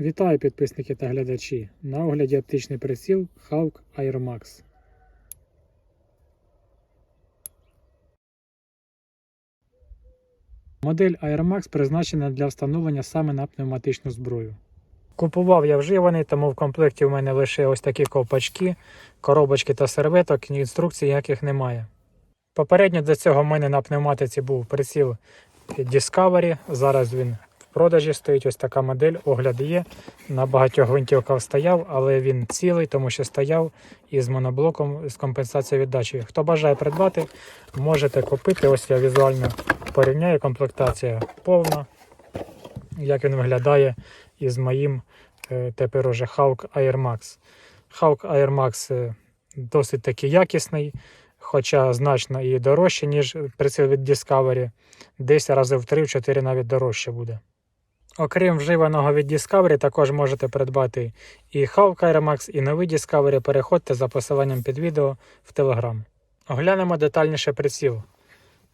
Вітаю підписники та глядачі. На огляді оптичний приціл Hawk Air Max. Модель Air Max призначена для встановлення саме на пневматичну зброю. Купував я вживаний, тому в комплекті в мене лише ось такі ковпачки, коробочки та серветок, інструкцій ніяких немає. Попередньо до цього в мене на пневматиці був приціл Discovery. Зараз він продажі стоїть ось така модель, огляд є. На багатьох гвинтівках стояв, але він цілий, тому що стояв із моноблоком з компенсацією віддачі. Хто бажає придбати, можете купити. Ось я візуально порівняю. Комплектація повна, як він виглядає із моїм е, тепер уже Hawk Air Max. Hawk Air Max е, досить таки якісний, хоча значно і дорожче, ніж приціл від Discovery. Десь рази в 3-4 навіть дорожче буде. Окрім вживаного від Discovery, також можете придбати і Hawk Air Max, і новий Discovery. Переходьте за посиланням під відео в Telegram. Оглянемо детальніше приціл.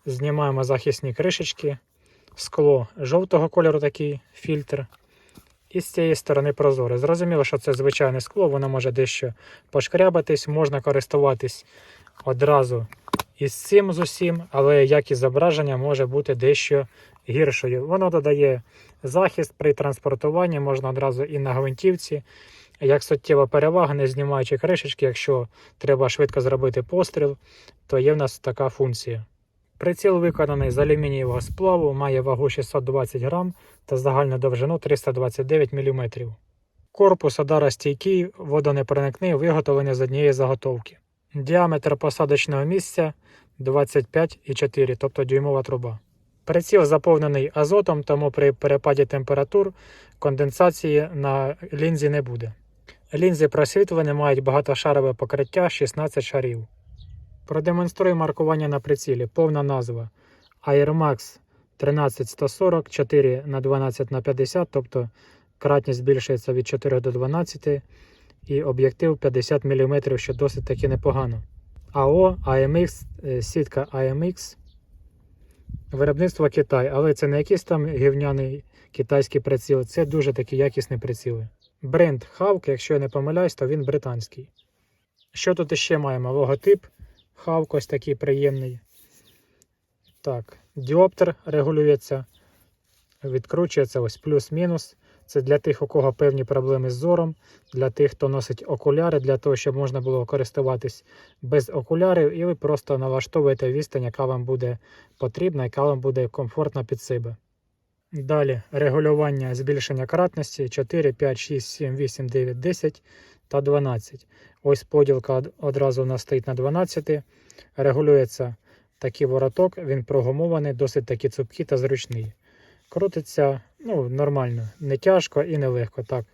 Знімаємо захисні кришечки, скло жовтого кольору, такий фільтр. І з цієї сторони прозоре. Зрозуміло, що це звичайне скло, воно може дещо пошкрябатись, можна користуватись одразу із цим з усім, але якість зображення може бути дещо гіршою. Воно додає захист при транспортуванні, можна одразу і на гвинтівці. Як суттєва перевага, не знімаючи кришечки, якщо треба швидко зробити постріл, то є в нас така функція. Приціл виконаний з алюмінієвого сплаву, має вагу 620 грам та загальну довжину 329 мм. Корпус ударостійкий, водонепроникний, виготовлений з однієї заготовки. Діаметр посадочного місця 25,4, тобто дюймова труба. Приціл заповнений азотом, тому при перепаді температур конденсації на лінзі не буде. Лінзи просвітлені мають багатошарове покриття 16 шарів. Продемонструю маркування на прицілі. Повна назва Air Max 13140 4 на 12 на 50, тобто кратність збільшується від 4 до 12 і об'єктив 50 мм, що досить таки непогано. АО AMX, е, сітка AMX. Виробництво Китай, але це не якийсь там гівняний китайський приціл, це дуже такі якісні приціли. Бренд Хавк, якщо я не помиляюсь, то він британський. Що тут іще маємо? Логотип Хавк ось такий приємний. Так, діоптер регулюється, відкручується ось плюс-мінус. Це для тих, у кого певні проблеми з зором, для тих, хто носить окуляри, для того, щоб можна було користуватись без окулярів, і ви просто налаштовуєте відстань, яка вам буде потрібна, яка вам буде комфортна під себе. Далі регулювання збільшення кратності 4, 5, 6, 7, 8, 9, 10 та 12. Ось поділка одразу у нас стоїть на 12. Регулюється такий вороток, він прогумований, досить таки цупкий та зручний. Крутиться ну, нормально, не тяжко і не легко. Так.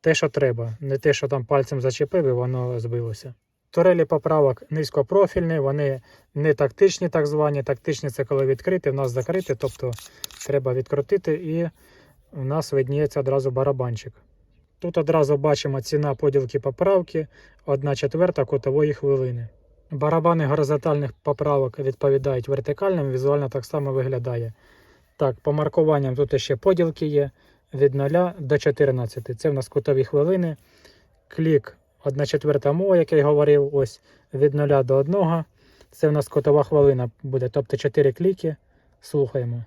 Те, що треба, не те, що там пальцем зачепив і воно збилося. Турелі поправок низькопрофільні, вони не тактичні, так звані. Тактичні це коли відкрити, в нас закрити, тобто треба відкрутити, і у нас видніється одразу барабанчик. Тут одразу бачимо ціна поділки поправки 1 четверта кутової хвилини. Барабани горизонтальних поправок відповідають вертикальним, візуально так само виглядає. Так, по маркуванням тут ще поділки є від 0 до 14. Це в нас кутові хвилини. Клік 1 четверта мова, як я й говорив, ось від 0 до 1. Це в нас кутова хвилина буде, тобто 4 кліки. Слухаємо.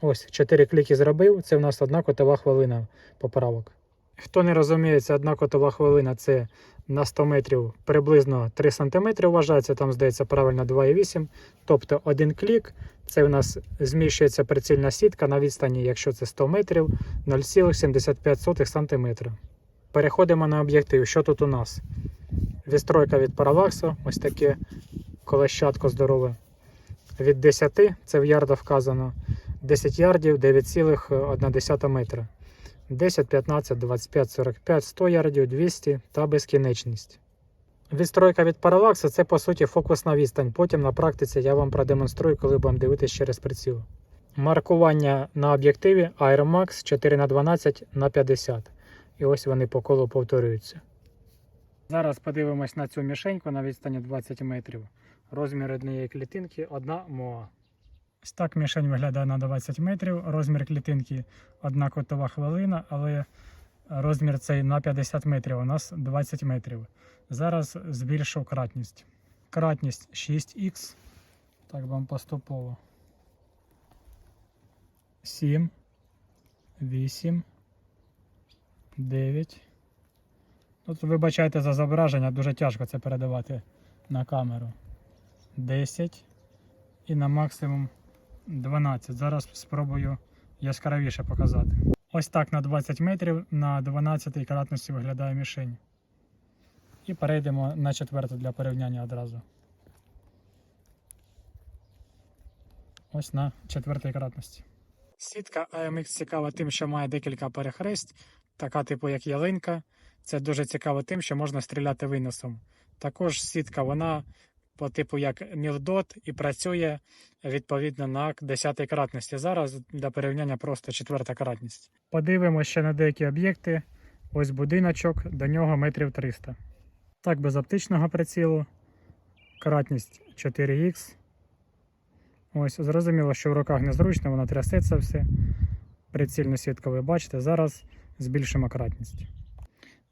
Ось 4 кліки зробив. Це в нас одна котова хвилина поправок. Хто не розуміє, це одна котова хвилина це на 100 метрів приблизно 3 см вважається, там здається правильно 2,8. Тобто один клік, це в нас зміщується прицільна сітка на відстані, якщо це 100 метрів, 0,75 см. Переходимо на об'єктив. Що тут у нас? Відстройка від паралаксу, ось таке колещатко здорове. Від 10, це в ярда вказано, 10 ярдів 9,1 метра. 10, 15, 25, 45, 100 ярдів, 200 та безкінечність. Відстройка від паралаксу це по суті фокусна відстань. Потім на практиці я вам продемонструю, коли будемо дивитися через приціл. Маркування на об'єктиві Air Max 4х12 на 50. І ось вони по колу повторюються. Зараз подивимось на цю мішеньку на відстані 20 метрів. Розмір однієї клітинки 1 МОА. Ось так мішень виглядає на 20 метрів. Розмір клітинки одна котова хвилина, але розмір цей на 50 метрів. У нас 20 метрів. Зараз збільшу кратність. Кратність 6х. Так вам поступово. 7, 8, 9. Тут вибачайте за зображення, дуже тяжко це передавати на камеру. 10 і на максимум 12. Зараз спробую яскравіше показати. Ось так на 20 метрів на 12 кратності виглядає мішень. І перейдемо на четверту для порівняння одразу. Ось на четвертій кратності. Сітка AMX цікава тим, що має декілька перехресть, така типу як ялинка. Це дуже цікаво тим, що можна стріляти виносом. Також сітка вона по типу як мілдот і працює відповідно на 10 кратності. Зараз для порівняння просто четверта кратність. Подивимося ще на деякі об'єкти. Ось будиночок, до нього метрів 300. Так, без оптичного прицілу. Кратність 4х. Ось, зрозуміло, що в руках незручно, воно трясеться все. Прицільну сітку ви бачите. Зараз збільшимо кратність.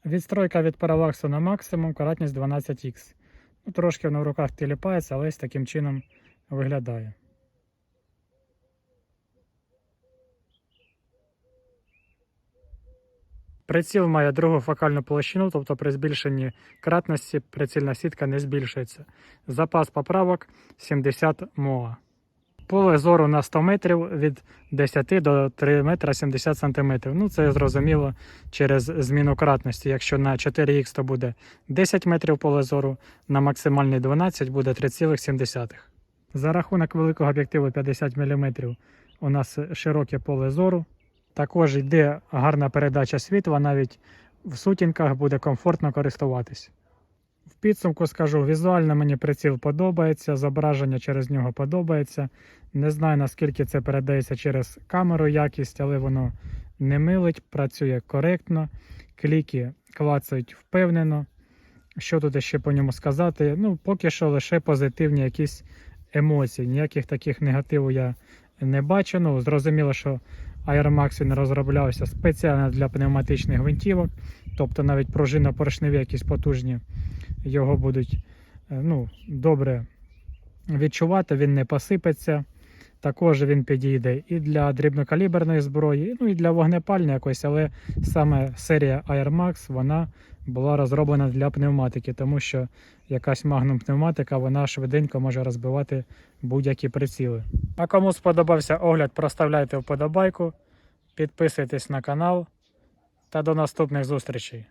Відстройка від паралаксу на максимум, кратність 12х. Ну, трошки воно в руках тіліпається, але ось таким чином виглядає. Приціл має другу фокальну площину, тобто при збільшенні кратності прицільна сітка не збільшується. Запас поправок 70 МОА. Поле зору на 100 метрів від 10 до 3 метра 70 сантиметрів. Ну, це зрозуміло через зміну кратності. Якщо на 4х то буде 10 метрів поле зору, на максимальний 12 буде 3,7. За рахунок великого об'єктиву 50 мм у нас широке поле зору. Також йде гарна передача світла, навіть в сутінках буде комфортно користуватись. В підсумку скажу, візуально мені приціл подобається, зображення через нього подобається. Не знаю наскільки це передається через камеру якість, але воно не милить, працює коректно, кліки клацають впевнено. Що тут ще по ньому сказати? Ну, поки що лише позитивні якісь емоції. Ніяких таких негативів я не бачу. Ну, зрозуміло, що Air Max він розроблявся спеціально для пневматичних гвинтівок, тобто навіть пружинно-поршневі якісь потужні його будуть е, ну, добре відчувати, він не посипеться. Також він підійде і для дрібнокаліберної зброї, ну і для вогнепальної якось, але саме серія Air Max вона була розроблена для пневматики, тому що якась магнум пневматика вона швиденько може розбивати будь-які приціли. А кому сподобався огляд, проставляйте вподобайку, підписуйтесь на канал та до наступних зустрічей.